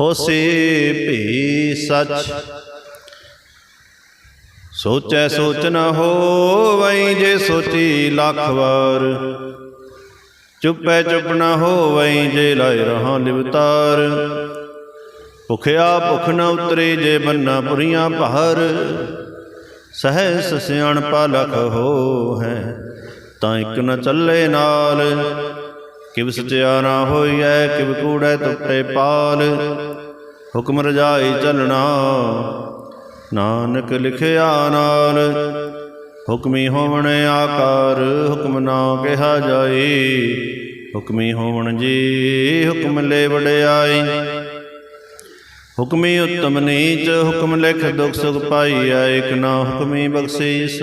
ਹੋਸੀ ਭੀ ਸਚ। ਸੋਚੈ ਸੋਚ ਨ ਹੋਵਈ ਜੇ ਸੋਚੀ ਲੱਖ ਵਾਰ। ਚੁੱਪੈ ਚੁੱਪ ਨ ਹੋਵਈ ਜੇ ਲਾਇ ਰਹਾ ਲਿਵਤਾਰ ਭੁਖਿਆ ਭੁਖ ਨ ਉਤਰੇ ਜੇ ਬੰਨਾ ਪੁਰੀਆਂ ਭਾਰ। ਸਹਿ ਸਿਆਣਪਾ ਲਖ ਹੋ ਹੈ ਤਾਂ ਇੱਕ ਨ ਚੱਲੇ ਨਾਲ। ਕਿਵ ਸਚਿਆਰਾ ਹੋਈਐ, ਕਿਵ ਕੂੜੈ ਟੁੱਟੇ ਪਾਲ। ਹੁਕਮ ਰਜਾਈ ਚੱਲਣਾ ਨਾਨਕ ਲਿਖਿਆ ਨਾਲ। ਹੁਕਮੀ ਹੋਵਣ ਆਕਾਰ, ਹੁਕਮ ਨਾ ਕਿਹਾ ਜਾਈ। ਹੁਕਮੀ ਹੋਵਣ ਜੀ, ਹੁਕਮ ਲੈ ਵਡਿਆਈ। ਹੁਕਮੀ ਉਤਮ ਨੀਚ, ਹੁਕਮ ਲਿਖ ਦੁਖ ਸੁਖ ਪਾਈਐ, ਇਕ ਨਾ ਹੁਕਮੀ ਬਖਸ਼ੀਸ।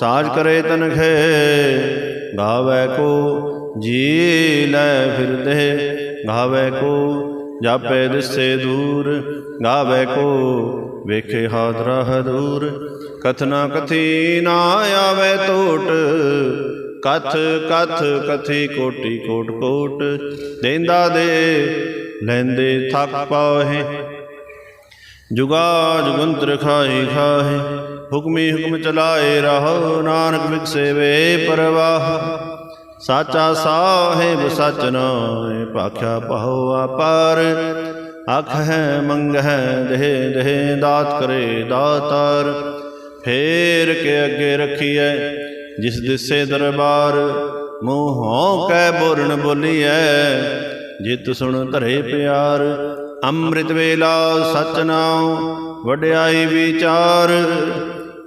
ਸਾਜ ਕਰੇ ਤਨਖੇ, ਗਾਵੇ ਕੋ ਜੀ ਲੈ ਫਿਰਦੇ, ਗਾਵੇ ਕੋ ਜਾਪੇ ਦਿਸੇ ਦੂਰ, ਗਾਵੇ ਕੋ ਵੇਖੇ ਹਾਦਰਾ ਹਦੂਰ। ਕਥਨਾ ਕਥੀ ਨਾ ਆਵੇ ਟੋਟ, ਕਥ ਕਥ ਕਥੀ ਕੋਟੀ ਕੋਟ ਕੋਟ। ਦੇਂਦਾ ਦੇ, ਲੈਂਦੇ ਥੱਕ ਪਾਹੇ ਜੁਗਾ ਜੁਗੰਤਰ ਖਾਏ ਖਾਏ ਹੁਕਮੀ ਹੁਕਮ ਚਲਾਏ ਰਹੋ, ਨਾਨਕ ਵਿਖਸੇ ਵੇ ਪਰਵਾਹ। ਸਾਚਾ ਸਾਹਿਬ ਸਚ ਨਾਏ ਭਾਖਿਆ ਪਹੋ ਆਪਾਰ ਅਖ ਹੈ, ਮੰਗ ਹੈ, ਦੇਹ ਦੇਹ ਦਾਤ ਕਰੇ ਦਾਤਾਰ। ਫੇਰ ਕੇ ਅੱਗੇ ਰੱਖੀਐ, ਜਿਸ ਦਿਸੇ ਦਰਬਾਰ। ਮੂੰਹੋਂ ਕੈ ਬੋਲਣ ਬੋਲੀਐ, ਜਿਤ ਸੁਣ ਧਰੇ ਪਿਆਰ। ਅੰਮ੍ਰਿਤ ਵੇਲਾ ਸਚ ਨਾਉ, ਵਡਿਆਈ ਵਿਚਾਰ।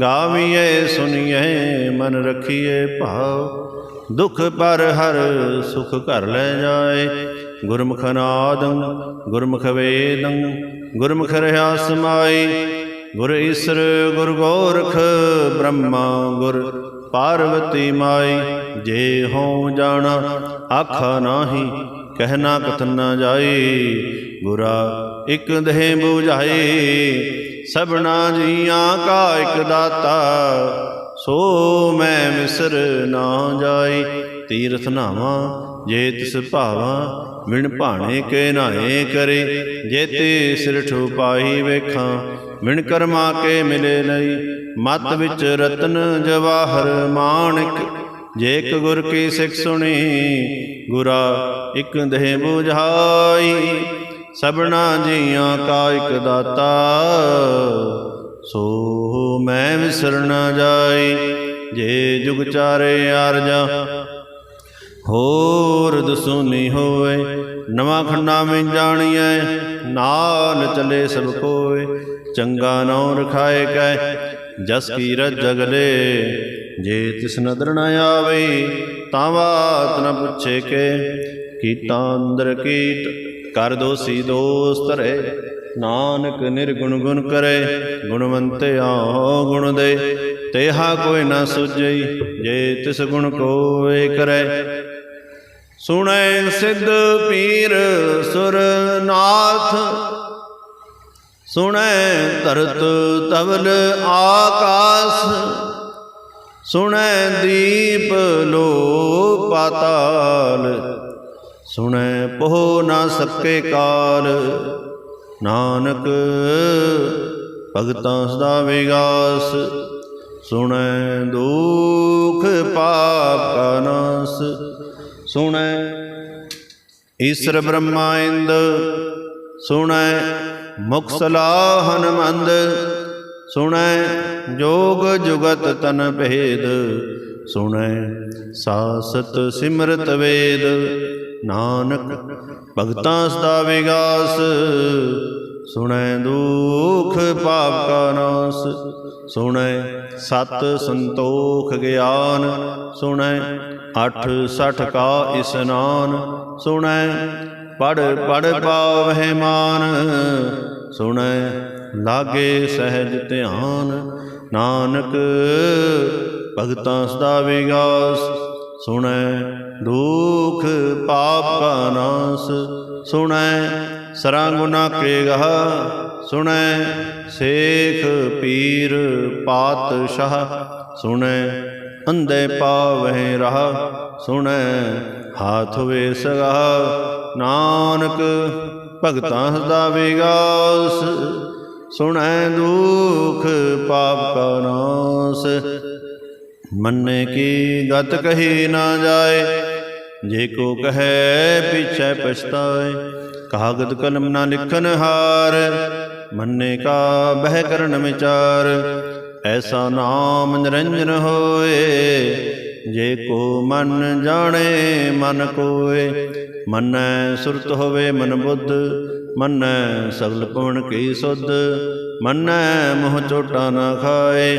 ਗਾਵੀਐ ਸੁਣੀਐ ਮਨ ਰਖੀਐ ਭਾਵ। ਦੁਖ ਪਰ ਹਰ ਸੁਖ ਘਰ ਲੈ ਜਾਏ। ਗੁਰਮੁਖ ਨਾਦੰ, ਗੁਰਮੁਖ ਵੇਦੰ, ਗੁਰਮੁਖ ਰਹਾ ਸਮਾਈ ਗੁਰ ਈਸਰ, ਗੁਰ ਗੋਰਖ, ਬ੍ਰਹਮਾ ਗੁਰ ਪਾਰਵਤੀ ਮਾਈ ਜੇ ਹੋ ਜਾਣਾ, ਆਖਾ ਨਾਹੀ ਕਹਿਣਾ ਕਥਨ ਨਾ ਜਾਈ ਗੁਰਾ ਇੱਕ ਦੇਹ 부ਝਾਈ ਸਭਨਾ ਜੀਆਂ ਕਾ ਇਕ ਦਾਤਾ, ਸੋ ਮੈਂ ਮਿਸਰ ਨਾ ਜਾਈ। ਤੀਰਥ ਨਾਵਾ, ਜੇ ਤਿਸ ਭਾਵਾ ਵਿਣ ਭਾਣੇ ਕੇ ਨਾਏ ਕਰੇ। ਜੇ ਤੇ ਸਿਰ ਠੁਪਾਈ ਵੇਖਾਂ ਵਿਣ ਕਰਮਾ ਕੇ ਮਿਲੇ ਲਈ। ਮਤ ਵਿੱਚ ਰਤਨ ਜਵਾਹਰ ਮਾਣਿਕ, ਜੇ ਇੱਕ ਗੁਰ ਕੀ ਸਿੱਖ ਸੁਣੀ, ਗੁਰਾ ਇੱਕ ਦੇਹ ਬੁਝਾਈ। ਸਭਨਾ ਜੀਆਂ ਕਾ ਇਕ ਦਾਤਾ, ਸੋ ਮੈਂ ਵਿਸਰ ਨਾ ਜਾਈ, ਜੇ ਜੁਗ ਚਾਰੇ ਆਰਜਾ। ਹੋਰ ਦਸੂਨੀ ਹੋਵੇ, ਨਵਾਂ ਖੰਡਾ ਵਿੱਚ ਜਾਣੀਐ, ਨਾਲ ਚਲੇ ਸਭ ਕੋਏ, ਚੰਗਾ ਨਉ ਰਖਾਏ ਕੈ, ਜਸ ਕੀ ਰਜ ਜਗਲੇ ਜੇ ਤਿਸ ਨਦਰ ਨ ਆਵੇ, ਤਾਂ ਬਾਤ ਨ ਪੁੱਛੇ ਕੇ ਕੀਟਾਂ ਅੰਦਰ ਕੀਟ ਕਰ ਦੋਸੀ ਦੋਸਤ ਧਰੇ ਨਾਨਕ ਨਿਰਗੁਣ ਗੁਣ ਕਰੇ ਗੁਣਵੰਤਿਆ ਗੁਣ ਦੇ। ਤੇਹਾ ਕੋਈ ਨਾ ਸੁਝਈ ਜੇ ਤਿਸ ਗੁਣ ਕੋਏ ਕਰੇ। ਸੁਣੈ ਸਿੱਧ ਪੀਰ ਸੁਰ ਸੁਣੈ ਧਰਤ ਤਵਲ ਆਕਾਸ, ਸੁਣੈ ਦੀਪ ਲੋ ਪਾਤਾਲ ਸੁਣੈ ਪੋ ਨਾ ਸਕੇ ਕਾਲ। ਨਾਨਕ ਭਗਤਾਂ ਸਦਾ ਵਿਗਾਸ। ਸੁਣੈ ਦੁਖ ਪਾਪ ਕਾ ਨਾਸ। ਸੁਣੈ ਈਸ਼ਰ ਬ੍ਰਹਮਾ ਇੰਦ। ਸੁਣੈ ਮੁਖ ਸਲਾਹ ਹਨਮੰਦ ਸੁਣੈ ਜੋਗ ਜੁਗਤ ਤਨ ਭੇਦ। ਸੁਣੈ ਸਾਸਤ ਸਿਮਰਤ ਵੇਦ। ਨਾਨਕ ਭਗਤਾਂ ਸਦਾ ਵਿਗਾਸ। ਸੁਣੈ ਦੁਖ ਪਾਪ ਕਾ ਨਾਸ। ਸੁਣੈ ਸਤ ਸੰਤੋਖ ਗਿਆਨ। ਸੁਣੈ ਅਠ ਸਠ ਕਾ ਇਸਨਾਨ। ਸੁਣੈ ਪੜ ਪੜ ਪਾਵਹਿ ਮਾਨ ਸੁਣੈ ਲਾਗੇ ਸਹਿਜ ਧਿਆਨ। ਨਾਨਕ ਭਗਤਾਂ ਸਦਾ ਵਿਗਾਸ, ਸੁਣੈ ਦੁਖ ਪਾਪ ਨਾਸ, ਸੁਣੈ ਸਰਾਂਗੁਨਾ ਕੇ ਗਹ, ਸੁਣੈ ਸੇਖ ਪੀਰ ਪਾਤਸ਼ਾਹ, ਸੁਣੈ ਅੰਦੇ ਪਾਵਹਿ ਰਹ, ਸੁਣੈ ਹਾਥ ਵੇ ਸਗਹ। ਨਾਨਕ ਭਗਤਾਂ ਸਦਾ ਵਿਗਾਸ, ਸੁਣੈ ਦੁਖ ਪਾਪ ਨਾਸ ਮੰਨੇ ਕੀ ਗਤ ਕਹੀ ਨਾ ਜਾਏ? ਜੇ ਕੋ ਕਹੈ, ਪਿਛੈ ਪਛਤਾਏ। ਕਾਗਦ ਕਲਮ ਨਾ ਲਿਖਨ ਹਾਰ, ਮੰਨੇ ਕਾ ਬਹਿ ਕਰਨ ਵਿਚਾਰ। ਐਸਾ ਨਾਮ ਨਿਰੰਜਨ ਹੋਏ, ਜੇ ਕੋ ਮਨ ਜਾਣੇ, ਮਨ ਕੋਏ। ਮੰਨੈ ਸੁਰਤ ਹੋਵੇ ਮਨ ਬੁੱਧ, ਮੰਨੈ ਸਗਲ ਪਵਨ ਕੀ ਸੁਧ। ਮੰਨੈ ਮੋਹ ਚੋਟਾ ਨਾ ਖਾਏ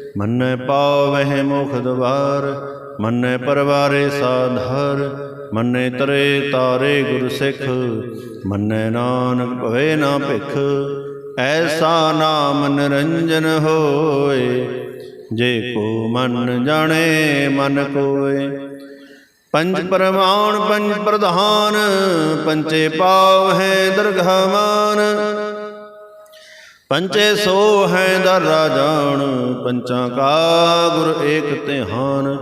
ਮੰਨੈ ਪਾਵਹਿ ਮੁਖ ਦਵਾਰ, ਮੰਨੈ ਪਰਵਾਰੇ ਸਾਧਰ ਮੰਨੇ ਤਰੇ ਤਾਰੇ ਗੁਰ ਸਿੱਖ, ਮੰਨੈ ਨਾਨਕ ਭਵੇ ਨਾ ਭਿਖ, ਐਸਾ ਨਾਮ ਨਿਰੰਜਨ ਹੋਏ, ਜੇ ਕੋ ਮਨ ਜਾਣੇ ਮਨ ਕੋਏ। ਪੰਜ ਪਰਮਾਨ, ਪੰਜ ਪ੍ਰਧਾਨ ਪੰਚੇ ਪਾਵ ਹੈ ਦਰਗਾਮਾਨ ਪੰਚੇ ਸੋ ਹੈ ਦਰ ਰਾਜਾਨ ਪੰਚਾਂ ਕਾ ਗੁਰ ਏਕ ਧਿਆਨ।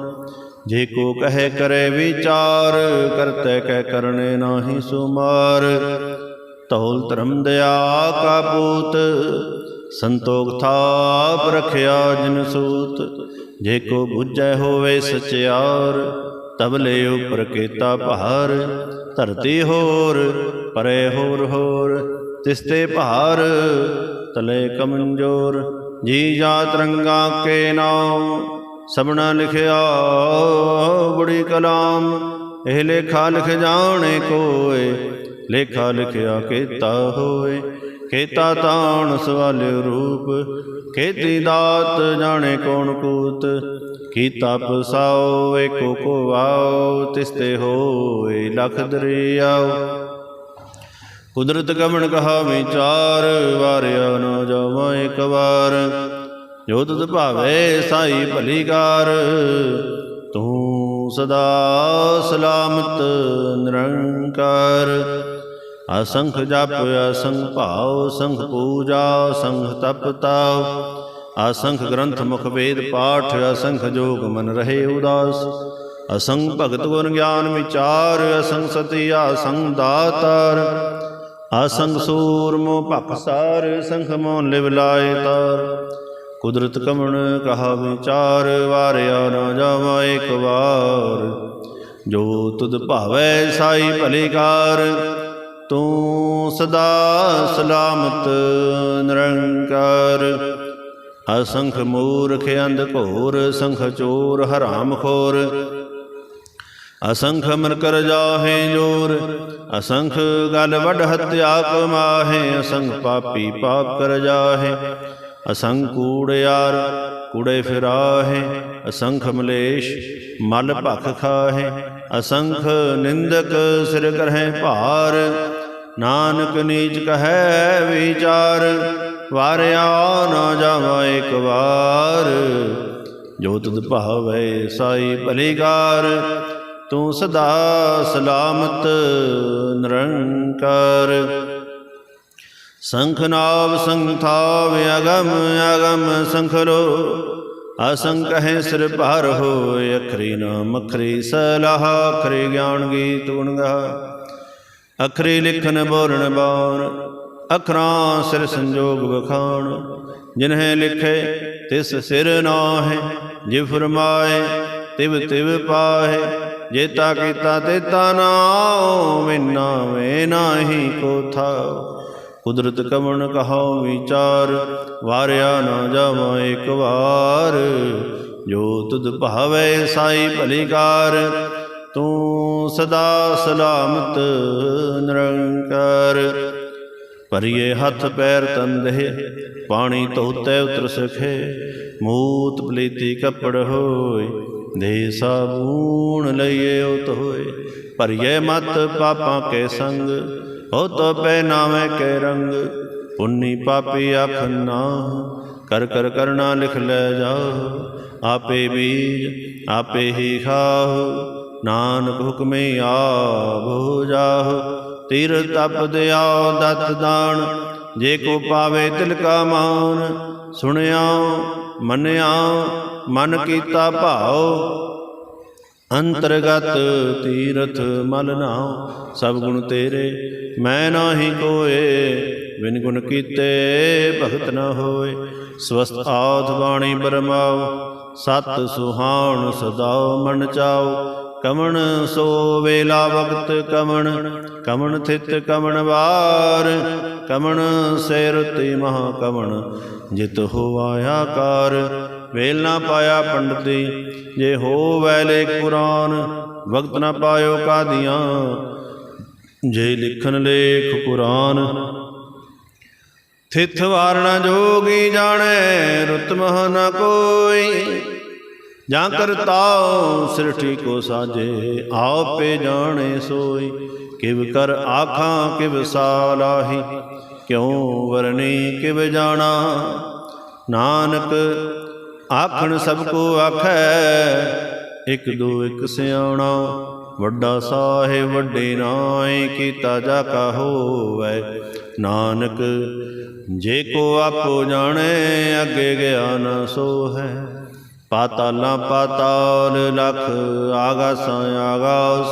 ਜੇ ਕੋ ਕਹੇ ਕਰੇ ਵਿਚਾਰ, ਕਰਤੇ ਕਹਿ ਕਰਨੇ ਨਾਹੀ ਸੁਮਾਰ। ਤੌਲ ਧਰਮ ਦਇਆ ਕਾ ਪੂਤ, ਸੰਤੋਖ ਥਾਪ ਰਖਿਆ ਜਿਨ ਸੂਤ। ਜੇ ਕੋ ਬੁੱਝੈ ਹੋਵੇ ਸਚਿਆਰ ਤਬਲੇ ਉਪਰ ਕੀਤਾ ਭਾਰ। ਧਰਤੀ ਹੋਰ, ਪਰੇ ਹੋਰ ਹੋਰ ਤਿਸਤੇ ਭਾਰ। ਤਲੇ ਕਮੰਜੋਰ, ਜੀ ਜਾ ਰੰਗਾ ਕੇ ਨਾਮ, ਸਭਨਾ ਲਿਖਿਆ ਬੁੜੀ ਕਲਾਮ। ਇਹ ਲੇਖਾ ਲਿਖ ਜਾਣੇ ਕੋਏ, ਲੇਖਾ ਲਿਖਿਆ ਕੀਤਾ ਹੋਏ। ਖੇਤਾ ਤਾਣ ਸਵਾਲਿ ਰੂਪ, ਖੇਤੀ ਦਾਤ ਜਾਣੇ ਕੋਣ ਕੂਤ। ਕੀਤਾ ਪਸਾਓ ਏਕੋ ਕੋ ਆਓ, ਤਿਸਤੇ ਹੋਏ, ਲਖ ਦਰਿਆਓ। ਕੁਦਰਤ ਕਮਣ ਕਹਾ ਵਿਚਾਰ ਵਾਰਿਆ ਨ ਜਾਵਾਂ ਇੱਕ ਵਾਰ। ਜੋ ਤੁਧ ਭਾਵੇ ਸਾਈ ਭਲੀਕਾਰ ਤੂੰ ਸਦਾ ਸਲਾਮਤ ਨਿਰੰਕਾਰ। ਅਸੰਖ ਜਪ, ਅਸੰਖ ਭਾਉ ਸੰਖ ਪੂਜਾ ਸੰਖ ਤਪ ਤਾਉ। ਅਸੰਖ ਗ੍ਰੰਥ ਮੁਖ ਵੇਦ ਪਾਠ, ਅਸੰਖ ਜੋਗ ਮਨ ਰਹੇ ਉਦਾਸ। ਅਸੰਖ ਭਗਤ ਗੁਣ ਗਿਆਨ ਵਿਚਾਰ, ਅਸੰਖ ਸਤੀ ਅਸੰਖ ਦਾਤਾਰ। ਅਸੰਖ ਸੂਰ ਮੋ ਭਖ ਸਾਰ, ਸੰਖ ਮੋਨ ਲਿਵ ਲਾਏ ਤਾਰ। ਕੁਦਰਤ ਕਮਣ ਕਹਾ ਵਿਚਾਰ, ਵਾਰਿਆ ਨਾ ਜਾਵਾ ਇੱਕ ਵਾਰ। ਜੋ ਤੁਧ ਭਾਵੈ ਸਾਈ ਭਲੇਕਾਰ ਤੂੰ ਸਦਾ ਸਲਾਮਤ ਨਿਰੰਕਾਰ। ਅਸੰਖ ਮੂਰਖ ਅੰਧ ਘੋਰ, ਸੰਖ ਚੋਰ ਹਰਾਮ ਖੋਰ ਅਸੰਖ ਮਨ ਕਰ ਜਾਹੇ ਜੋਰ, ਅਸੰਖ ਗਲ ਵਡ ਹਤਿਆ ਕਮਾਹੇ, ਅਸੰਖ ਪਾਪੀ ਪਾਪ ਕਰ ਜਾਹੇ। ਅਸੰਖ ਕੂੜਿਆਰ ਕੂੜੇ ਫਿਰਾਹੇ, ਅਸੰਖ ਮਲੇਸ਼ ਮਲ ਭਖ ਖਾਹੇ। ਅਸੰਖ ਨਿੰਦਕ ਸਿਰ ਕਰਹਿ ਭਾਰ, ਨਾਨਕ ਨੀਚ ਕਹੈ ਵਿਚਾਰ, ਵਾਰਿਆ ਨਾ ਜਾਵਾ ਇੱਕ ਵਾਰ। ਜੋ ਤੁਧ ਭਾਵੈ ਸਾਈ ਭਲੀਕਾਰ ਤੂੰ ਸਦਾ ਸਲਾਮਤ ਨਿਰੰਕਾਰ। ਸੰਖ ਨਾਵ ਸੰਥਾਵ ਅਗਮ ਅਗਮ ਸੰਖਲੋ ਅਸੰਖ ਹੈ ਸਿਰ ਭਾਰ ਹੋਇ ਅਖਰੀ ਨ ਮਖਰੀ ਸਲਾਹ, ਅਖਰੀ ਗਿਆਨ ਗੀਤ ਗੁਣ ਗਾ। ਅਖਰੀ ਲਿਖਨ ਬੋਲਣ ਬਾਣ, ਅਖਰਾਂ ਸਿਰ ਸੰਜੋਗ ਵਖਾਣ। ਜਿਨਹਿ ਲਿਖੇ ਤਿਸ ਸਿਰ ਨਾਹਿ, ਜੇ ਫਰਮਾਏ ਤਿਵ ਤਿਵ ਪਾਹੇ। ਜੇਤਾ ਕੀਤਾ ਤੇਤਾ ਨਾਉ ਮੈਨਾ ਵੇ ਨਾਹੀ ਕੋ ਥਾਉ। ਕੁਦਰਤ ਕਵਣ ਕਹਾਉ ਵਿਚਾਰ, ਵਾਰਿਆ ਨਾ ਜਾਵਾਂ ਇੱਕ ਵਾਰ। ਜੋ ਤੁਧ ਭਾਵੈ ਸਾਈ ਭਲੀਕਾਰ, ਤੂੰ ਸਦਾ ਸਲਾਮਤ ਨਿਰੰਕਾਰ। ਭਰੀਏ ਹੱਥ ਪੈਰ ਤੰਦੇ ਪਾਣੀ ਧੋਤੇ ਉਤਰ ਸਖੇ, ਮੂਤ ਪਲੀਤੀ ਕੱਪੜ ਹੋਏ। ਦੇ ਸਾਬੂਣ ਲਈਏ ਉਤ ਹੋਏ। ਭਰੀਏ ਮਤ ਪਾਪਾਂ ਕੇ ਸੰਗ, ਹੋ ਤੋ ਪੈ ਕੇ ਰੰਗ। ਪੁੰਨੀ ਪਾਪੀ ਆਖਨਾ ਕਰ ਕਰ ਕਰਨਾ ਲਿਖ ਲੈ ਜਾ ਆਪੇ ਬੀਜ, ਆਪੇ ਹੀ ਖਾਹੁ। ਨਾਨਕ ਹੁਕਮੇ ਆ ਹੋ ਜਾਹੁ। ਤੀਰ ਤਪ ਦਿਆ ਦਤ ਦਾਨ, ਜੇ ਕੋ ਪਾਵੇ ਤਿਲ ਕਾ ਮਾਨ। ਸੁਣਿਆ, ਮੰਨਿਆ ਮਨ ਕੀਤਾ ਭਾਉ, ਅੰਤਰਗਤ ਤੀਰਥ ਮਲ ਨਾਉ। ਸਭ ਗੁਣ ਤੇਰੇ, ਮੈਂ ਨਾਹੀ ਕੋਏ, ਬਿਨ ਗੁਣ ਕੀਤੇ ਭਗਤ ਨਾ ਹੋਏ। ਸਵਸਤ ਆਧ ਬਾਣੀ ਬਰਮਾਉ, ਸਤ ਸੁਹਾਣ ਸਦਾ ਮਨ ਚਾਉ। ਕਮਣ ਸੋ ਵੇਲਾ ਵਕਤ ਕਮਣ ਕਮਣ ਥਿਤ ਕਮਣ ਵਾਰ। ਕਮਣ ਸਿਰ ਤੇ ਮਹਾ ਕਮਣ, ਜਿਤ ਹੋਵਾਇਆ ਕਾਰ ਵੇਲ ਨਾ ਪਾਇਆ ਪੰਡਤੀ ਜੇ ਹੋ ਵੈਲੇ ਕੁਰਾਨ, ਵਕਤ ਨਾ ਪਾਇਓ ਕਾਦੀਆਂ। ਜੇ ਲਿਖਨ ਲੇਖ ਕੁਰਾਨ ਥਿਤ ਵਾਰਣਾ ਜੋਗੀ ਜਾਣੈ, ਰੁਤ ਮਹ ਨ ਕੋਈ। ਜਾਂ ਕਰਤਾਉ ਸ੍ਰਿਸ਼ਟੀ ਕੋ ਸਾਜੇ ਆਪੇ ਜਾਣੇ ਸੋਈ। ਕਿਵ ਕਰ ਆਖਾਂ, ਕਿਵ ਸਾਲਾਹੀ ਕਿਉ ਵਰਨੀ ਕਿਵ ਜਾਣਾ। ਨਾਨਕ ਆਖਣ ਸਭ ਕੋ ਆਖੈ, ਇਕ ਦੋ ਇਕ ਸਿਆਣਾ, ਵੱਡਾ ਸਾਹਿਬ, ਵੱਡੇ ਨਾਏ, ਕੀਤਾ ਜਾ ਕਾ ਹੋਵੈ। ਨਾਨਕ, ਜੇ ਕੋ ਆਪੋ ਜਾਣੇ, ਅੱਗੇ ਗਿਆ ਨਾ ਸੋ ਹੈ ਪਾਤਾਲਾਂ ਪਾਤਾਲ ਲਖ, ਆਗਾਸਾਂ ਆਗਾਸ।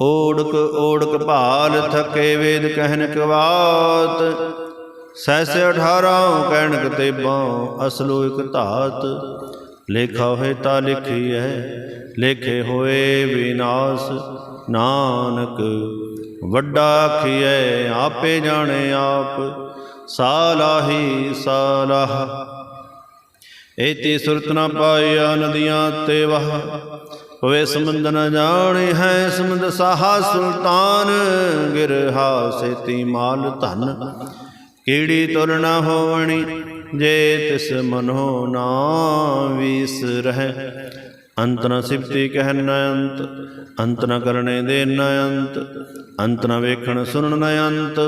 ਓੜਕ ਓੜਕ ਭਾਲ, ਥਕੇ ਵੇਦ ਕਹਿਨ ਕਵਾਤ। ਸੈਸ 18 ਕਹਿਣ ਤੇਬਾਂ, ਅਸਲੋ ਇਕ ਧਾਤ। ਲੇਖਾ ਹੋਏ ਤਾਂ ਲਿਖੀ ਹੈ ਲੇਖੇ ਹੋਏ ਵਿਨਾਸ਼। ਨਾਨਕ, ਵੱਡਾ ਆਖੀਐ ਆਪੇ ਜਾਣੇ ਆਪ। ਸਾਲਾਹੀ ਸਾਲਾਹ। ਏਤੀ ਸੁਰਤ ਨ ਪਾਇਆ ਨਦੀਆਂ ਤੇ ਵਹ। ਹੋਵੇ ਸਮੁੰਦ ਨ ਜਾਣੇ ਹੈ ਸਮੁੰਦ ਸਾਹਾ ਸੁਲਤਾਨ। ਗਿਰਹਾ ਸੇਤੀ ਮਾਲ ਧਨ। ਕੀੜੀ ਤੁਰ ਨ ਹੋਵਣੀ, ਜੇ ਤਿਸ ਮਨੋ ਨਾ ਵੀਸ ਰਹਿ। ਅੰਤ ਨ ਸਿਫਤੀ ਕਹਿ ਨ ਅੰਤ ਅੰਤ ਨ ਕਰਨੇ ਦੇ ਨ ਅੰਤ ਅੰਤ ਨ ਵੇਖਣ ਸੁਣਨ ਨ ਅੰਤ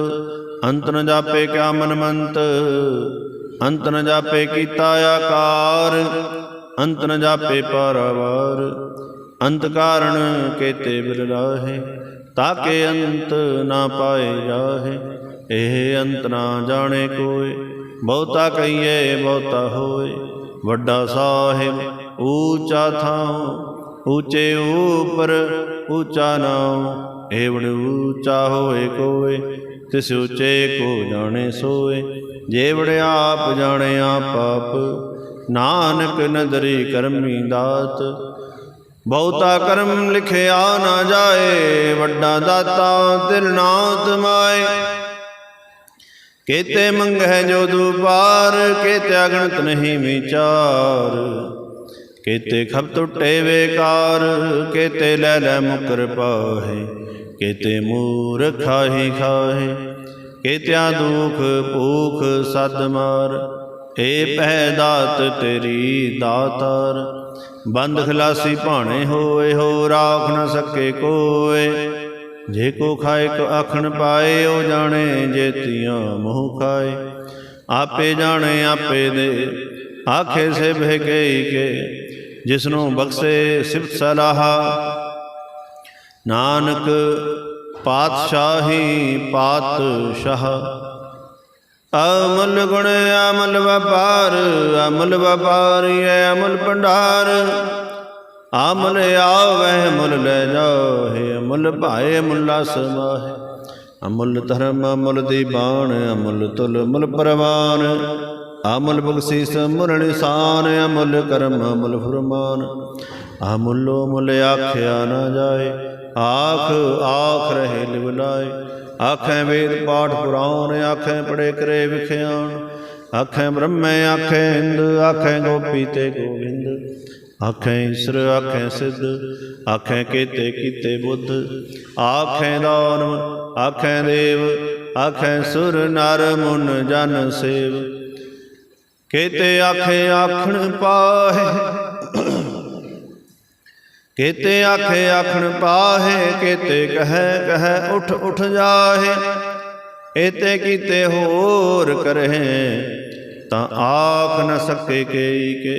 ਅੰਤ ਨ ਜਾਪੇ ਕਿਆ ਮਨ ਮੰਤ, ਅੰਤ ਨ ਜਾਪੇ ਕੀਤਾ ਆਕਾਰ, ਅੰਤ ਨ ਜਾਪੇ ਪਰਵਾਰ। ਅੰਤ ਕਾਰਣ ਕੇਤੇ ਬਿਲ ਰਾਹੇ ਤਾਕੇ ਅੰਤ ਨਾ ਪਾਏ ਜਾਹੇ। ਇਹ ਅੰਤ ਨਾ ਜਾਣੇ ਕੋਏ, ਬਹੁਤਾ ਕਹੀਏ, ਬਹੁਤਾ ਹੋਏ। ਵੱਡਾ ਸਾਹਿਬ ਊਚਾ ਥਾਂ ਊਚੇ ਉਪਰ ਊਚਾ ਨਾਉ। ਏਵਣ ਊਚਾ ਹੋਏ ਕੋਏ, ਤਿਸ ਉਚੇ ਕੋ ਜਾਣੇ ਸੋਏ। ਜੇਵੜ ਆਪ ਜਾਣੇ ਆਪ ਆਪ ਨਾਨਕ ਨਦਰੀ ਕਰਮੀ ਦਾਤ। ਬਹੁਤਾ ਕਰਮ ਲਿਖਿਆ ਨਾ ਜਾਏ, ਵੱਡਾ ਦਾਤਾ ਦਿਲ ਨਾਤ ਮਾਏ। ਕੇਤੇ ਮੰਗਹਿ ਜੋ ਦੁਪਾਰ, ਕੇਤੇ ਅਗਣਤ ਨਹੀਂ ਵਿਚਾਰ। ਕੇਤੇ ਖਬ ਟੁੱਟੇ ਵੇਕਾਰ ਕੇਤੇ ਲੈ ਲੈ ਮੁਕਰ ਪਾਹੇ। ਕੇਤੇ ਮੂਰਖ ਖਾਹੀ ਖਾਹੇ, ਕੇਤਿਆ ਦੁਖ ਭੂਖ ਸਦ ਮਾਰ। ਏ ਪਹਿ ਦਾਤ ਤੇਰੀ ਦਾਤਾਰ, ਬੰਦ ਖਲਾਸੀ ਭਾਣੇ ਹੋਏ, ਹੋ ਰਾਖ ਨਾ ਸਕੇ ਕੋਏ। ਜੇ ਕੋ ਖਾਏ ਕੋ ਆਖਣ ਪਾਏ, ਉਹ ਜਾਣੇ ਜੇਤੀਆਂ ਮੂੰਹ ਖਾਏ। ਆਪੇ ਜਾਣੇ ਆਪੇ ਦੇ, ਆਖੇ ਸੇ ਬਹਿ ਗਈ ਕੇ, ਜਿਸਨੂੰ ਬਖਸ਼ੇ ਸਿਫਤ ਸਲਾਹ। ਨਾਨਕ ਪਾਤਸ਼ਾਹੀ ਪਾਤਸ਼ਾਹ, ਅਮਲ ਗੁਣ ਅਮਲ ਵਪਾਰ, ਅਮਲ ਵਪਾਰੀ ਅਮਲ ਭੰਡਾਰ। ਅਮਲ ਆਵਹਿ ਮੁੱਲ ਲੈ ਜਾਹੇ ਅਮੁੱਲ ਭਾਏ ਮੁੱਲਾ ਸਮਾਹੇ। ਅਮੁੱਲ ਧਰਮ, ਅਮੁੱਲ ਦੀਬਾਨ ਅਮੁੱਲ ਤੁਲ, ਅਮੁੱਲ ਪਰਵਾਨ। ਅਮੁੱਲ ਬਖਸ਼ੀਸ, ਮੁੱਲ ਨਿਸ਼ਾਨ, ਅਮੁੱਲ ਕਰਮ, ਅਮੁੱਲ ਫਰਮਾਨ। ਅਮੁੱਲੋ ਮੁੱਲ ਆਖਿਆ ਨਾ ਜਾਏ, ਆਖ ਆਖ ਰਹੇ ਲਿਵਲਾਏ ਆਖੇ ਵੇਦ ਪਾਠ ਪੁਰਾਣ, ਆਖੇ ਪੜੇ ਕਰੇ ਵਿਖਿਆਣ। ਆਖੇ ਬ੍ਰਹਮੇ, ਆਖੇ ਹਿੰਦ ਆਖੇ ਗੋਪੀ ਤੇ ਗੋਬਿੰਦ ਆਖੈ ਈਸ਼ਰ, ਆਖੈ ਸਿੱਧ, ਆਖੈ ਕੀਤੇ ਕੀਤੇ ਬੁੱਧ। ਆਖੈ ਦਾਨਵ, ਆਖੈ ਦੇਵ, ਆਖੇ ਸੁਰ ਨਰ ਮੁਨ ਜਨ ਸੇਵ। ਕੀਤੇ ਆਖੇ ਆਖਣ ਪਾਹੇ, ਕੀਤੇ ਆਖੇ ਆਖਣ ਪਾਹੇ, ਕੀਤੇ ਕਹੈ ਕਹੈ ਉਠ ਉਠ ਜਾਹੇ। ਏਤੇ ਕੀਤੇ ਹੋਰ ਕਰਹਿ, ਤਾਂ ਆਖ ਨ ਸਕੇ ਕੇਈ ਕੇ।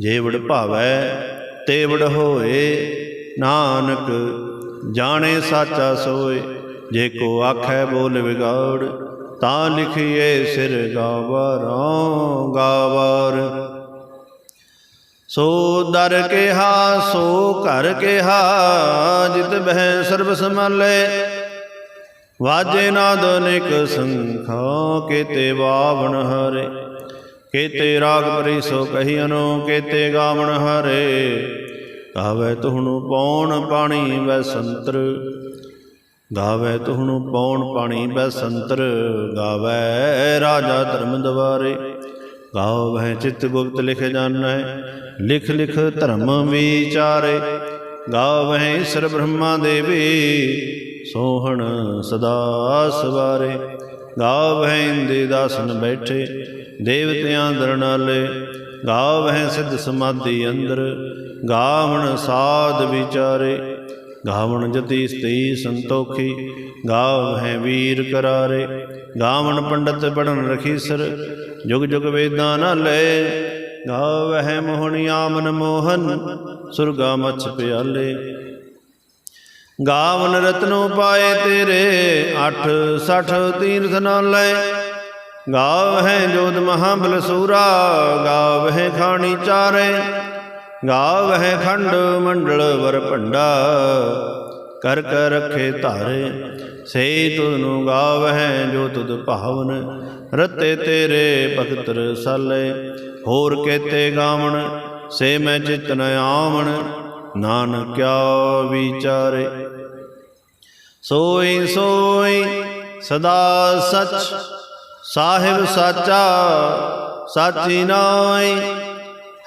ਜੇਵੜ ਭਾਵੈ, ਤੇਵੜ ਹੋਏ। ਨਾਨਕ, ਜਾਣੇ ਸਾਚਾ ਸੋਏ। ਜੇ ਕੋ ਆਖੈ ਬੋਲ ਵਿਗਾੜ, ਤਾਂ ਲਿਖੀਏ ਸਿਰ ਗਾਵਰੋਂ ਗਾਵਰ। ਸੋ ਦਰ ਕਿਹਾ, ਸੋ ਘਰ ਕਿਹਾ, ਜਿਤ ਬਹਿ ਸਰਬ ਸੰਭਾਲੇ। ਵਾਜੇ ਨਾਦ ਅਨੇਕ ਸੰਖਾ, ਕੇਤੇ ਬਾਵਣ ਹਰੇ। ਕੇਤੇ ਰਾਗ ਪਰੀ ਸੋ ਕਹੀ ਕੇਤੇ ਗਾਵਣ ਹਰੇ। ਗਾਵੇ ਤੁਹਨੂੰ ਪੌਣ ਪਾਣੀ ਵੈ ਸੰਤਰ ਗਾਵੇ ਤੁਹਨੂੰ ਪੌਣ ਪਾਣੀ ਬੈ ਸੰਤਰ ਗਾਵੇ ਰਾਜਾ ਧਰਮ ਦਵਾਰੇ। ਵਹਿ ਚਿਤ ਗੁਪਤ ਲਿਖ ਜਾਣੈ, ਲਿਖ ਲਿਖ ਧਰਮ ਵਿਚਾਰੇ। ਗਾਵੇ ਈਸ਼ਰ ਬ੍ਰਹਮਾ ਦੇਵੀ, ਸੋਹਣ ਸਦਾ ਸਵਾਰੇ। ਗਾਵੇ ਇੰਦੇ ਦਾਸਨ ਬੈਠੇ ਦੇਵਤਿਆਂ ਦਰਨਾਲੇ ਗਾਵੇ ਸਿੱਧ ਸਮਾਧੀ ਅੰਦਰ, ਗਾਵਣ ਸਾਧ ਵਿਚਾਰੇ। ਗਾਵਣ ਜਤੀ ਸਤੀ ਸੰਤੋਖੀ, ਗਾਵਹਿ ਵੀਰ ਕਰਾਰੇ। ਗਾਵਣ ਪੰਡਤ ਪੜਨ ਰਖੀਸਰ, ਜੁਗ ਜੁਗ ਵੇਦਾਂ ਨਾਲੇ ਗਾਵਹਿ ਮੋਹਣੀ ਆਮਨ ਮੋਹਨ, ਸੁਰਗਾ ਮਛ ਪਿਆਲੇ। ਗਾਵਨ ਰਤਨੋ ਪਾਏ ਤੇਰੇ 8 60 ਤੀਰਥ ਗਾਵ ਹੈ ਜੋਤ ਜੋਧ ਬਲਸੂਰਾ ਸੂਰਾ ਗਾਵਹਿ ਖਾਣੀ ਚਾਰੇ, ਗਾਵਹਿ ਖੰਡ ਮੰਡਲ ਵਰ ਭੰਡਾ। ਕਰ ਕਰ ਰਖੇ ਧਾਰੇ ਸੇ ਤੁਧਨੂੰ ਗਾਵਹਿ ਜੋ ਤੁਧ ਭਾਵਨ। ਰਤੇ ਤੇਰੇ ਭਗਤ ਰਸਾਲੇ ਹੋਰ ਕੇਤੇ ਗਾਵਣ, ਸੇ ਮੈਂ ਚਿਤ ਨ ਆਵਣ ਨਾਨਕ ਕਿਆ ਵਿਚਾਰੇ। ਸੋਈ ਸੋਈ ਸਦਾ ਸਚ ਸਾਹਿਬ ਸਾਚਾ, ਸਾਚੀ ਨਾਈ।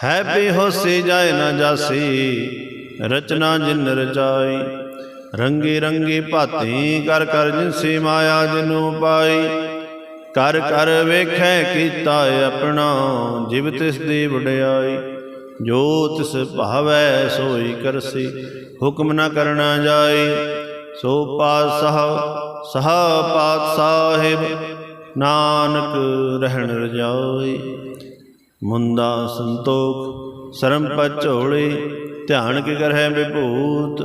ਹੈ ਹੋਸੀ ਜਾਏ ਨਾ ਜਾਸੀ, ਰਚਨਾ ਜਿਨ ਰਚਾਈ। ਰੰਗੀ ਰੰਗੀ ਭਾਤੀ ਕਰ ਕਰ ਜਿਨਸੀ ਮਾਇਆ ਜਿਨੂ ਪਾਈ। ਕਰ ਕਰ ਵੇਖੈ ਕੀਤਾ ਆਪਣਾ, ਜਿਵ ਤਿਸ ਦੀ ਵਡਿਆਈ। ਜੋ ਤਿਸ ਭਾਵੈ ਸੋਈ ਕਰਸੀ, ਹੁਕਮ ਨਾ ਕਰਨਾ ਜਾਈ। ਸੋ ਪਾਤਸ਼ਾਹ, ਸਹ ਪਾਤ ਸਾਹਿਬ ਨਾਨਕ ਰਹਿਣ ਰਜਾਈ ਮੁੰਦਾ ਸੰਤੋਖ, ਸਰਮ ਪਚੋਲੇ ਧਿਆਨ ਕੇ ਕਰਹਿ ਵਿਭੂਤ।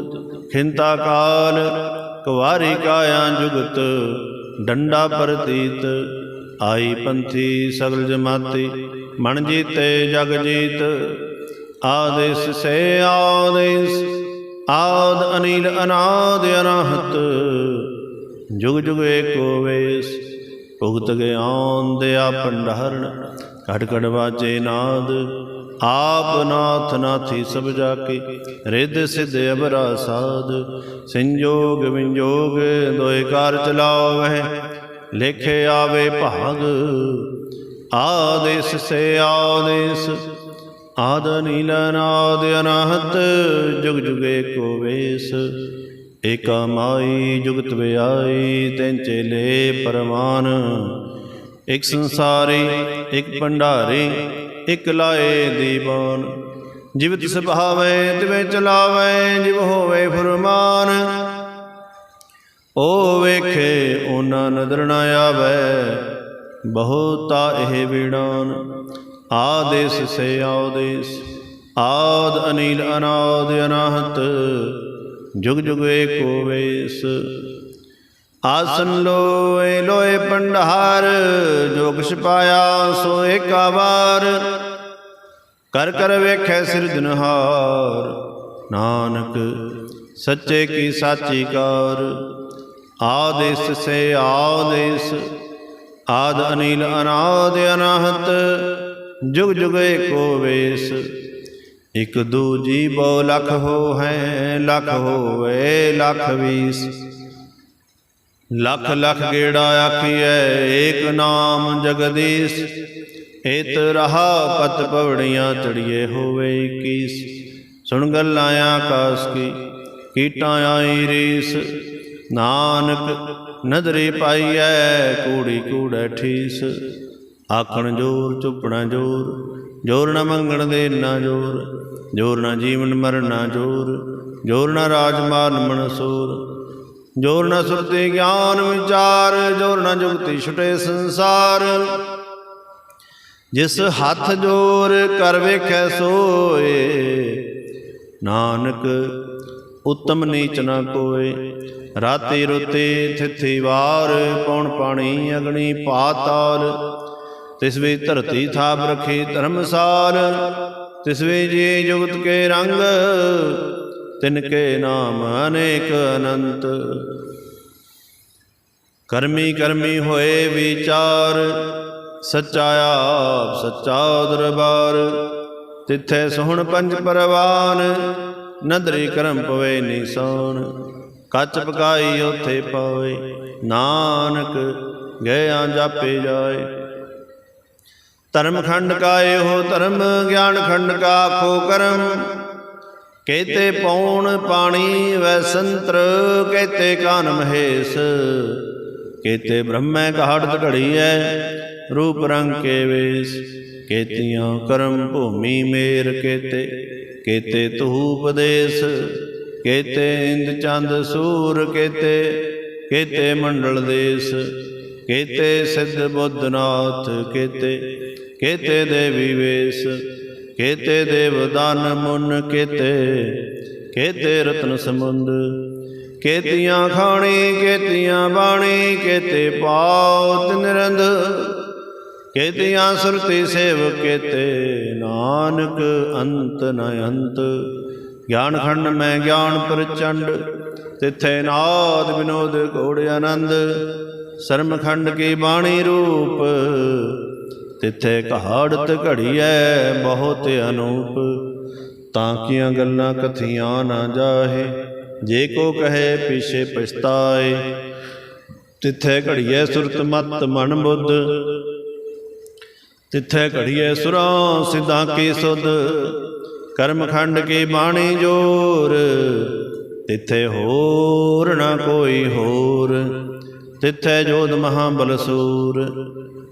ਖਿੰਤਾ ਕਾਲ, ਕੁਵਾਰੀ ਕਾਇਆ ਜੁਗਤ, ਡੰਡਾ ਪ੍ਰਤੀਤ। ਆਈ ਪੰਥੀ ਸਗਲ ਜਮਾਤੀ, ਮਨ ਜੀਤੇ ਜਗ ਜੀਤ। ਆਦੇਸ ਸੇ ਆਦੇਸ, ਆਦ ਅਨੀਲ ਅਨਾਦ ਅਨਾਹਤ। ਜੁਗ ਜੁਗ ਏਕੋ ਵੇਸ ਭੁਗਤ ਗਿਆਨ ਦਿਆ ਭੰਡਾਰਨ ਘਟ ਘਟ ਵਾਜੇ ਨਾਦ, ਆਪ ਨਾਥ ਨਾਥੀ ਸਭ ਜਾ ਕੇ, ਰਿੱਧ ਸਿਧ ਅਬਰਾ ਸਾਧ ਸੰਜੋਗ ਵਿੰਜੋਗ ਦੋਇ ਕਾਰ ਚਲਾਓ ਵਹਿ, ਲੇਖੇ ਆਵੇ ਭਾਗ। ਆਦੇਸ ਸੇ ਆਦੇਸ, ਆਦ ਨੀਲ ਨਾਦ ਅਨਾਹਤ, ਜੁਗ ਜੁਗੇ ਕੋ ਵੇਸ। ਏਕਾ ਮਾਈ ਜੁਗਤ ਵਿਆਈ, ਤੈਨ ਚੇਲੇ ਪਰਮਾਨ ਇਕ ਸੰਸਾਰੀ, ਇਕ ਭੰਡਾਰੀ, ਇਕ ਲਾਏ ਦੀਵਾਨ। ਜਿਵ ਤਿਸ ਭਾਵੇ, ਤਿਵੇਂ ਚਲਾਵੇ, ਜਿਵ ਹੋਵੇ ਫਰਮਾਨ। ਓ ਵੇਖੇ, ਉਹਨਾਂ ਨਦਰ ਨਾ ਆਵੇ, ਬਹੁਤਾ ਇਹ ਵੀੜਾਨ। ਆਦੇਸ ਸੇ ਆਦੇਸ, ਆਦ ਅਨੀਲ ਅਨਾਦ ਅਨਾਹਤ। ਜੁਗ ਜੁਗ ਏਕੋ ਵੇਸ ਆਸਨ ਲੋਏ ਲੋਏ ਪੰਡਹਾਰ, ਜੋ ਕਿਛ ਪਾਇਆ ਸੋ ਏਕਾ ਵਾਰ ਕਰ ਕਰ ਵੇਖੈ ਸਿਰਜਨਹਾਰ ਨਾਨਕ ਸੱਚੇ ਕੀ ਸਾਚੀ ਕਾਰ। ਆਦੇਸ ਸੇ ਆਦੇਸ ਆਦ ਅਨੀਲ ਅਨਾਦ ਅਨਾਹਤ, ਜੁਗ ਜੁਗ ਏਕੋ ਵੇਸ ਇਕ ਦੂਜੀ ਬੋ ਲਖ ਹੋ ਹੈ, ਲਖ ਹੋਵੇ ਲਖ ਵੀਸ। ਲਖ ਲਖ ਗੇੜਾ ਆਖੀਐ, ਏਕ ਨਾਮ ਜਗਦੀਸ਼। ਏਤ ਰਹਾ ਪਤ ਪਵੜੀਆਂ ਚੜੀਏ ਹੋਵੇ 21 ਸੁਣ ਗੱਲਾਂ ਆਕਾਸ ਕੀ, ਕੀਟਾਂ ਆਈ ਰੀਸ। ਨਾਨਕ ਨਦਰੇ ਪਾਈਐ, ਕੂੜੀ ਕੂੜੈ ਠੀਸ। ਆਖਣ ਜੋਰ, ਚੁੱਪਣਾ ਜੋਰ ਜੋਰ ਨਾ ਮੰਗਣ ਦੇ ਨਾ ਜੋਰ ਜੋਰ ਨਾ ਜੀਵਨ ਮਰਨ ਨਾ ਜੋਰ ਜੋਰ ਨਾ ਰਾਜ ਮਾਰਨ ਮਨਸੂਰ ਜੋਰ ਨਾ ਸੁਰਤੀ ਗਿਆਨ ਵਿਚਾਰ, ਜੋਰ ਨਾ ਜੁਗਤੀ ਛੁਟੇ ਸੰਸਾਰ। ਜਿਸ ਹੱਥ ਜੋਰ ਕਰ ਵੇਖੈ ਸੋਏ, ਨਾਨਕ ਉਤਮ ਨੀਚ ਨਾ ਕੋਏ। ਰਾਤੀ ਰੁਤੇ ਥਿਥੀ ਵਾਰ ਪੌਣ ਪਾਣੀ ਅਗਣੀ ਪਾਤਾਲ। ਤਿਸ ਵੇ ਧਰਤੀ ਥਾਪ ਰਖੀ ਧਰਮਸਾਲ ਤਿਸ ਵੇ ਜੀ ਜੁਗਤ ਕੇ ਰੰਗ ਤਿਨ ਕੇ ਨਾਮ ਅਨੇਕ ਅਨੰਤ। ਕਰਮੀ ਕਰਮੀ ਹੋਏ ਵਿਚਾਰ, ਸੱਚਾ ਆਪ ਸੱਚਾ ਦਰਬਾਰ। ਤਿੱਥੈ ਸੋਹਣ ਪੰਜ ਪਰਵਾਨ, ਨਦਰੀ ਕਰਮ ਪਵੇ ਨਿਸਾਨ। ਕੱਚ ਪਕਾਈ ਉਥੇ ਪਾਵੇ, ਨਾਨਕ ਗਿਆ ਜਾਪੇ ਜਾਏ। ਧਰਮ ਖੰਡ ਕਾ ਇਹੋ ਧਰਮ, ਗਿਆਨ ਖੰਡ ਕਾ ਆਖੋ ਕਰਮ। ਕਹਤੇ ਪੌਣ ਪਾਣੀ ਵੈ ਸੰਤਰ ਕਹਤੇ ਕਾਨ ਮਹੇਸ਼। ਕਹਤੇ ਬ੍ਰਹਮੈ ਘਾੜਤ ਘੜੀਐ, ਰੂਪ ਰੰਗ ਕੇ ਵੇਸ। ਕੇਤੀਆਂ ਕਰਮ ਭੂਮੀ ਮੇਰ ਕੇਤੇ ਕੇਤੇ ਤੂਪ ਦੇਸ ਕੇਤੇ ਇੰਦ ਚੰਦ ਸੂਰ ਕੇਤੇ ਕੇਤੇ ਮੰਡਲ ਦੇਸ। ਕੇਤੇ ਸਿੱਧ ਬੁੱਧਨਾਥ ਕੇਤੇ ਕੇਤੇ ਦੇਵੀ ਵੇਸ ਕੇਤੇ ਦੇਵਦਾਨ ਮੁਨ ਕੇਤੇ ਕੇਤੇ ਰਤਨ ਸਮੁੰਦ ਕੇਤੀਆਂ ਖਾਣੀ, ਕੇਤੀਆਂ ਬਾਣੀ, ਕੇਤੇ ਪਾਉ ਨਿਰੰਧ ਕੇਤੀਆਂ ਸੁਰਤੀ ਸੇਵ ਕੇਤੇ ਨਾਨਕ ਅੰਤ ਨ ਅੰਤ। ਗਿਆਨ ਖੰਡ ਮੈਂ ਗਿਆਨ ਪ੍ਰਚੰਡ, ਤਿਥੈ ਨਾਦ ਵਿਨੋਦ ਘੋੜ ਆਨੰਦ। ਸਰਮਖੰਡ ਕੀ ਬਾਣੀ ਰੂਪ ਤਿੱਥੇ ਕਹਾੜਤ ਘੜੀਐ ਬਹੁਤ ਅਨੂਪ। ਤਾਂ ਕੀਆਂ ਗੱਲਾਂ ਕਥੀਆਂ ਨਾ ਜਾਹੇ, ਜੇ ਕੋ ਕਹੇ ਪਿਛੇ ਪਛਤਾਏ। ਤਿਥੈ ਘੜੀਐ ਸੁਰਤ ਮਤ ਮਨ ਬੁੱਧ। ਤਿੱਥੇ ਘੜੀਐ ਸੁਰਾਂ ਸਿਧਾਂ ਕੀ ਸੁਧ। ਕਰਮਖੰਡ ਕੀ ਬਾਣੀ ਜੋਰ। ਤਿੱਥੇ ਹੋਰ ਨਾ ਕੋਈ ਹੋਰ। ਤਿੱਥੇ ਜੋਧ ਮਹਾਬਲ ਸੂਰ।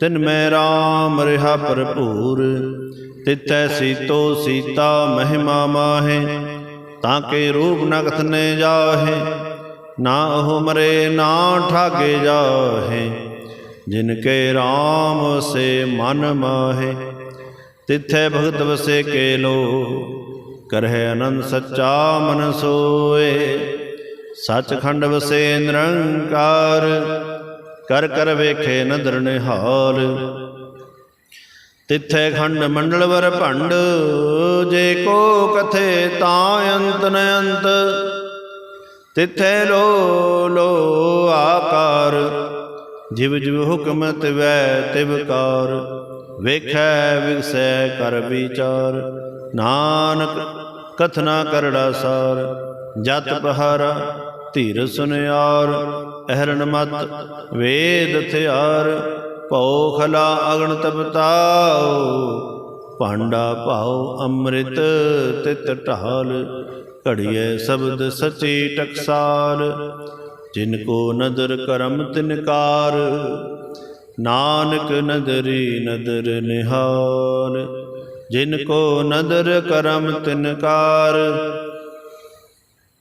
ਤਿਨ ਮੈਂ RAM ਰਿਹਾ ਭਰਪੂਰ, ਤਿਥੈ ਸੀਤੋ ਸੀਤਾ ਮਹਿਮਾ ਮਾਹੇ, ਤਾਂ ਕੇ ਰੂਪ ਨਗਥ ਨੇ ਜਾਹੇ, ਨਾ ਉਹ ਮਰੇ ਨਾ ਠਾਗੇ ਜਾਹੇ, ਜਿਨ ਕੇ RAM ਸੇ ਮਨ ਮਾਹੇ, ਤਿਥੈ ਭਗਤ ਵਸੇ ਕੇ ਲੋ, ਕਰਹਿ ਅਨੰਦ ਸੱਚਾ ਮਨ ਸੋਏ, ਸੱਚਖੰਡ ਵਸੇ ਨਿਰੰਕਾਰ ਕਰ ਕਰ ਵੇਖੇ ਨਦਰ ਨਿਹਾਲ। ਤਿੱਥੈ ਖੰਡ ਮੰਡਲ ਵਰ ਭੰਡ, ਜੇ ਕੋ ਕਥੇ ਤਾਂ ਅੰਤ ਨ ਅੰਤ। ਤਿੱਥੈ ਲੋ ਲੋ ਆਕਾਰ, ਜਿਵ ਜਿਵ ਹੁਕਮ ਤਿਵੈ ਤਿਵਕਾਰ ਵੇਖੈ ਵਿਗਸੈ ਕਰ ਵਿਚਾਰ, ਨਾਨਕ ਕਥਨਾ ਕਰੜਾ ਸਾਰ। ਜਤ ਪਹਾਰਾ ਧੀਰ ਸੁਨਿਆਰ ਅਹਰਣ ਮਤ, ਵੇਦ ਥਿਆਰ ਭਉ ਖਲਾ ਅਗਣ ਤਪਤਾਉ, ਭਾਂਡਾ ਭਾਉ ਅੰਮ੍ਰਿਤ ਤਿਤ ਢਾਲ ਘੜੀਏ ਸ਼ਬਦ ਸਚੀ ਟਕਸਾਲ, ਜਿਨ ਕੋ ਨਦਰ ਕਰਮ ਤਿਨਕਾਰ ਨਾਨਕ ਨਦਰੀ ਨਦਰ ਨਿਹਾਲ, ਜਿਨ ਕੋ ਨਦਰ ਕਰਮ ਤਿਨਕਾਰ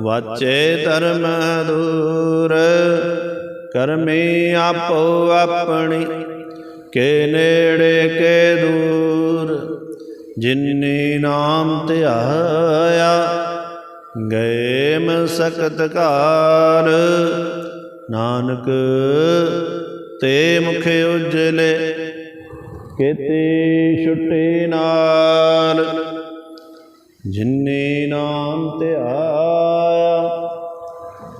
ਵਾਚੇ ਧਰਮ ਦੂਰ, ਕਰਮੀ ਆਪੋ ਆਪਣੀ, ਕੇ ਨੇੜੇ ਕੇ ਦੂਰ। ਜਿਨਨੀ ਨਾਮ ਧਿਆਇਆ, ਗਏ ਮਸਕਤ ਕਾਲ ਨਾਨਕ ਤੇ ਮੁਖ ਉਜਲੇ, ਕਿਤੇ ਛੁੱਟੇ ਨਾਲ। ਜਿਨਨੇ ਨਾਮ ਧਿਆਇਆ